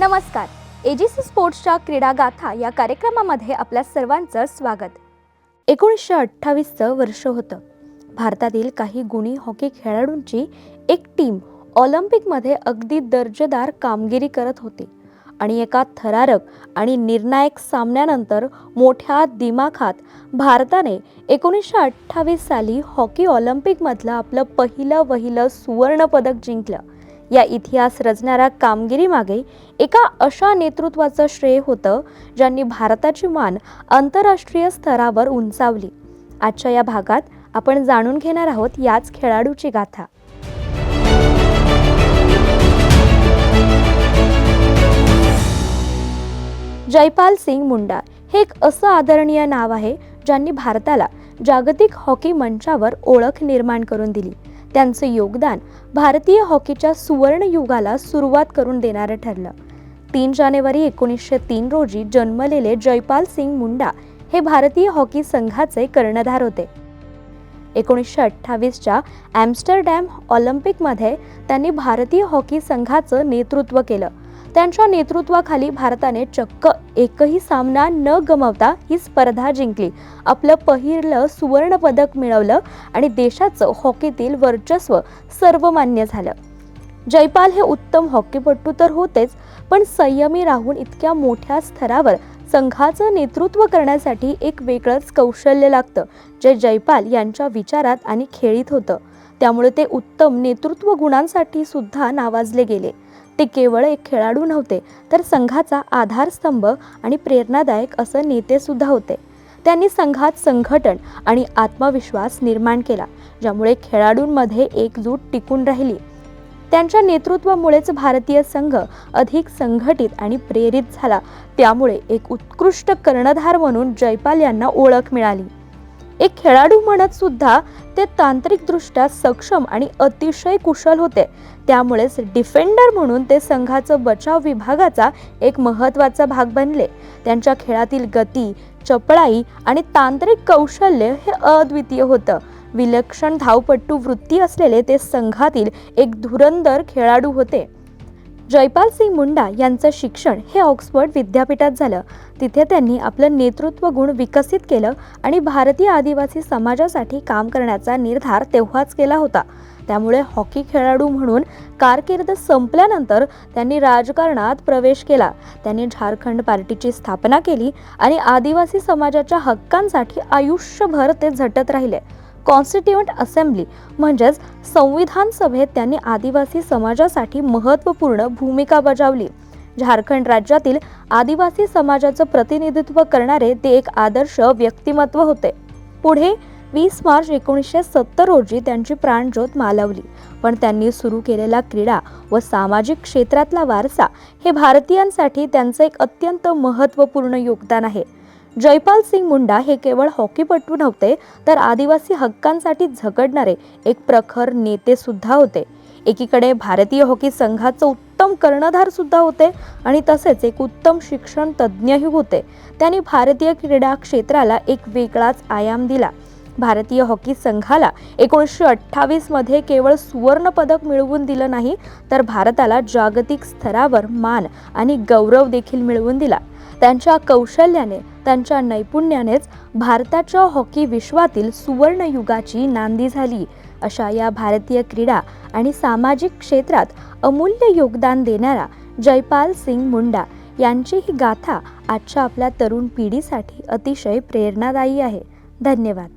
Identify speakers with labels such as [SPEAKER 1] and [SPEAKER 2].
[SPEAKER 1] नमस्कार. एजीसी स्पोर्ट्सच्या क्रीडा गाथा या कार्यक्रमामध्ये आपल्या सर्वांचं स्वागत. एकोणीसशे अठ्ठावीसचं वर्ष होतं. भारतातील काही गुणी हॉकी खेळाडूंची एक टीम ऑलिम्पिकमध्ये अगदी दर्जेदार कामगिरी करत होती. आणि एका थरारक आणि निर्णायक सामन्यानंतर मोठ्या दिमाखात भारताने एकोणीसशे अठ्ठावीस साली हॉकी ऑलिम्पिकमधलं आपलं पहिलं वहिलं सुवर्णपदक जिंकलं. या इतिहास रचणाऱ्या कामगिरीमागे एका अशा नेतृत्वाचं श्रेय होतं ज्यांनी भारताची मान आंतरराष्ट्रीय स्तरावर उंचावली. आजच्या या भागात आपण जाणून घेणार आहोत याच खेळाडूची गाथा. जयपाल सिंग मुंडा हे एक असं आदरणीय नाव आहे ज्यांनी भारताला जागतिक हॉकी मंचावर ओळख निर्माण करून दिली. त्यांचं योगदान भारतीय हॉकीच्या सुवर्ण युगाला सुरुवात करून देणारं ठरलं. तीन जानेवारी एकोणीसशे तीन रोजी जन्मलेले जयपाल सिंग मुंडा हे भारतीय हॉकी संघाचे कर्णधार होते. एकोणीसशे अठ्ठावीसच्या ॲम्स्टरडॅम ऑलिम्पिकमध्ये त्यांनी भारतीय हॉकी संघाचं नेतृत्व केलं. त्यांच्या नेतृत्वाखाली भारताने चक्क एकही सामना न गमावता ही स्पर्धा जिंकली. आपलं पहिलं सुवर्णपदक मिळवलं आणि देशाचं हॉकीतील वर्चस्व सर्वमान्य झालं. जयपाल हे उत्तम हॉकीपटू तर होतेच पण संयमी राहून इतक्या मोठ्या स्तरावर संघाचं नेतृत्व करण्यासाठी एक वेगळंच कौशल्य लागतं जे जयपाल यांच्या विचारात आणि खेळीत होतं. त्यामुळे ते उत्तम नेतृत्व गुणांसाठी सुद्धा नावाजले गेले. ते केवळ एक खेळाडू नव्हते तर संघाचा आधारस्तंभ आणि प्रेरणादायक असं नेतेसुद्धा होते. त्यांनी संघात संघटन आणि आत्मविश्वास निर्माण केला ज्यामुळे खेळाडूंमध्ये एकजूट टिकून राहिली. त्यांच्या नेतृत्वामुळेच भारतीय संघ अधिक संघटित आणि प्रेरित झाला त्यामुळे एक उत्कृष्ट कर्णधार म्हणून जयपाल यांना ओळख मिळाली. एक खेळाडू म्हणत सुद्धा ते तांत्रिकदृष्ट्या सक्षम आणि अतिशय कुशल होते. त्यामुळेच डिफेंडर म्हणून ते संघाचं बचाव विभागाचा एक महत्त्वाचा भाग बनले. त्यांच्या खेळातील गती चपळाई आणि तांत्रिक कौशल्य हे अद्वितीय होतं. विलक्षण धावपट्टू वृत्ती असलेले ते संघातील एक धुरंदर खेळाडू होते. जयपाल सिंग मुंडा यांचं शिक्षण हे ऑक्सफर्ड विद्यापीठात झालं. तिथे त्यांनी आपलं नेतृत्व गुण विकसित केलं आणि भारतीय आदिवासी समाजासाठी काम करण्याचा निर्धार तेव्हाच केला होता. त्यामुळे हॉकी खेळाडू म्हणून कारकीर्द संपल्यानंतर त्यांनी राजकारणात प्रवेश केला. त्यांनी झारखंड पार्टीची स्थापना केली आणि आदिवासी समाजाच्या हक्कांसाठी आयुष्यभर ते झटत राहिले. कॉन्स्टिट्युएंट असेंब्ली म्हणजेच संविधान सभेत त्यांनी आदिवासी समाजासाठी महत्त्वपूर्ण भूमिका बजावली. झारखंड राज्यातील आदिवासी समाजाचं प्रतिनिधित्व करणारे ते एक आदर्श व्यक्तिमत्व होते. पुढे वीस मार्च एकोणीसशे सत्तर रोजी त्यांची प्राणज्योत मालवली. पण त्यांनी सुरू केलेला क्रीडा व सामाजिक क्षेत्रातला वारसा हे भारतीयांसाठी त्यांचं एक अत्यंत महत्त्वपूर्ण योगदान आहे. जयपाल सिंग मुंडा हे केवळ हॉकीपटू नव्हते तर आदिवासी हक्कांसाठी झगडणारे एक प्रखर नेते सुद्धा होते. एकीकडे भारतीय हॉकी संघाचं उत्तम कर्णधार सुद्धा होते आणि तसेच एक उत्तम शिक्षण तज्ज्ञही होते. त्यांनी भारतीय क्रीडा क्षेत्राला एक वेगळाच आयाम दिला. भारतीय हॉकी संघाला एकोणीसशे अठ्ठावीसमध्ये केवळ सुवर्णपदक मिळवून दिलं नाही तर भारताला जागतिक स्तरावर मान आणि गौरव देखील मिळवून दिला. त्यांच्या कौशल्याने त्यांच्या नैपुण्यानेच भारताच्या हॉकी विश्वातील सुवर्णयुगाची नांदी झाली. अशा या भारतीय क्रीडा आणि सामाजिक क्षेत्रात अमूल्य योगदान देणारा जयपाल सिंग मुंडा यांची ही गाथा आजच्या आपल्या तरुण पिढीसाठी अतिशय प्रेरणादायी आहे. धन्यवाद.